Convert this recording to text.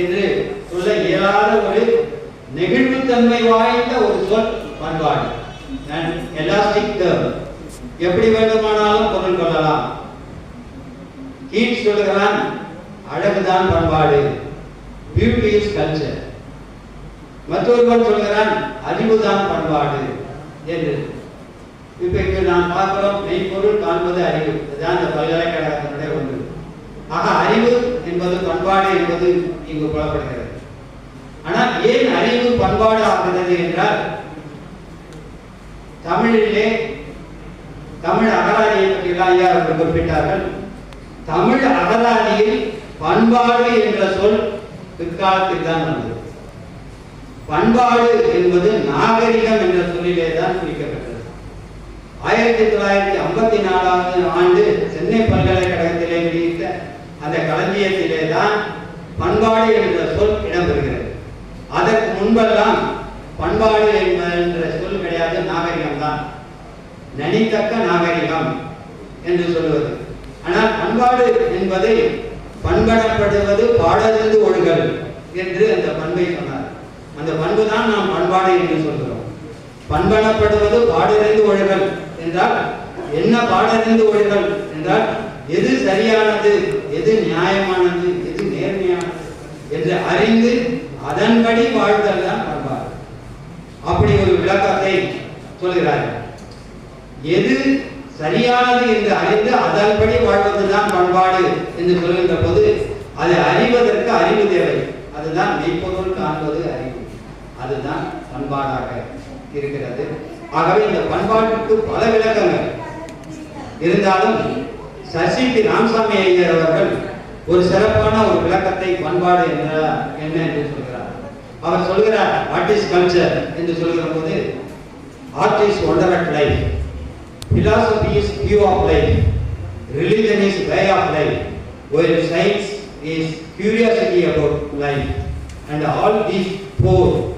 என்று சொல்ல இயலாத ஒரு நெகிழ்வுத்தன்மை வாய்ந்த ஒரு சொல் பண்பாடு. எலாஸ்டிக் டேர்ம் எப்படி வேண்டுமானாலும் பொருள் கொள்ளலாம். கீட்ஸ் சொல்லுகிறான் அழகுதான் பண்பாடு. பியூட்டி இஸ் கல்ச்சர் மற்றொருவன் சொல்கிறான் அறிவுதான் பண்பாடு என்று. இப்ப இங்கு நாம் பார்க்கிறோம் மெய்ப்பொருள் காண்பது அறிவு. இதுதான் இந்த பல்கலைக்கழகத்தினுடைய ஒன்று. ஆகா என்பது பண்பாடு என்பது இங்கு புலப்படுகிறது. ஆனால் ஏன் அறிவு பண்பாடு ஆகிறது என்றால் தமிழிலே தமிழ் அகராதியை பற்றியெல்லாம் ஐயா அவர்கள் குறிப்பிட்டார்கள். தமிழ் அகராதியில் பண்பாடு என்ற சொல் பிற்காலத்தில் தான் வந்தது. பண்பாடு என்பது நாகரிகம் என்ற சொல்லிலே தான் குறிக்கப்பட்டது. ஆயிரத்தி தொள்ளாயிரத்தி ஐம்பத்தி நாலாவது ஆண்டு சென்னை பல்கலைக்கழக வெளியிட்ட அந்த களஞ்சியத்திலே தான் பண்பாடு என்ற சொல் இடம்பெறுகிறது அதற்கு முன்பெல்லாம் பண்பாடு என்ப- என்ற சொல் கிடையாது நாகரிகம் தான் நனித்தக்க நாகரிகம் என்று சொல்லுவது. ஆனால் பண்பாடு என்பதை பண்படப்படுவது பாடலிருந்து ஒழுகல் என்று அந்த பண்பை சொன்னார். அந்த பண்பு தான் நாம் பண்பாடு என்று சொல்கிறோம். பண்படப்படுவது பாடறிந்து ஒழுகல் என்றால் என்ன பாடறிந்து ஒழுகல் என்றால் எது சரியானது எது நியாயமானது எது நேர்மையானது என்று அறிந்து அதன்படி வாழ்தல் தான் பண்பாடு. அப்படி ஒரு விளக்கத்தை சொல்கிறார்கள் எது சரியானது என்று அறிந்து அதன்படி வாழ்வதுதான் பண்பாடு என்று சொல்கின்ற போது அதை அறிவதற்கு அறிவு தேவை. அதுதான் மெய்ப்பொருள் காண்பது அறிவு. அதுதான் பண்பாடாக இருக்கிறது. ஆகவே இந்த பண்பாட்டுக்கு பல விளக்கங்கள். இருந்தாலும் சசி பி ராமசாமி ஐயர் அவர்கள் ஒரு சிறப்பான ஒரு விளக்கத்தை பண்பாடு என்ற என்ன என்று சொல்கிறார். அவர் சொல்கிறார் வாட் இஸ் கல்ச்சர் என்று சொல்கிற போது art is wonder at life philosophy is view of life. Religion is way of life. While science is curiosity about life. And all these four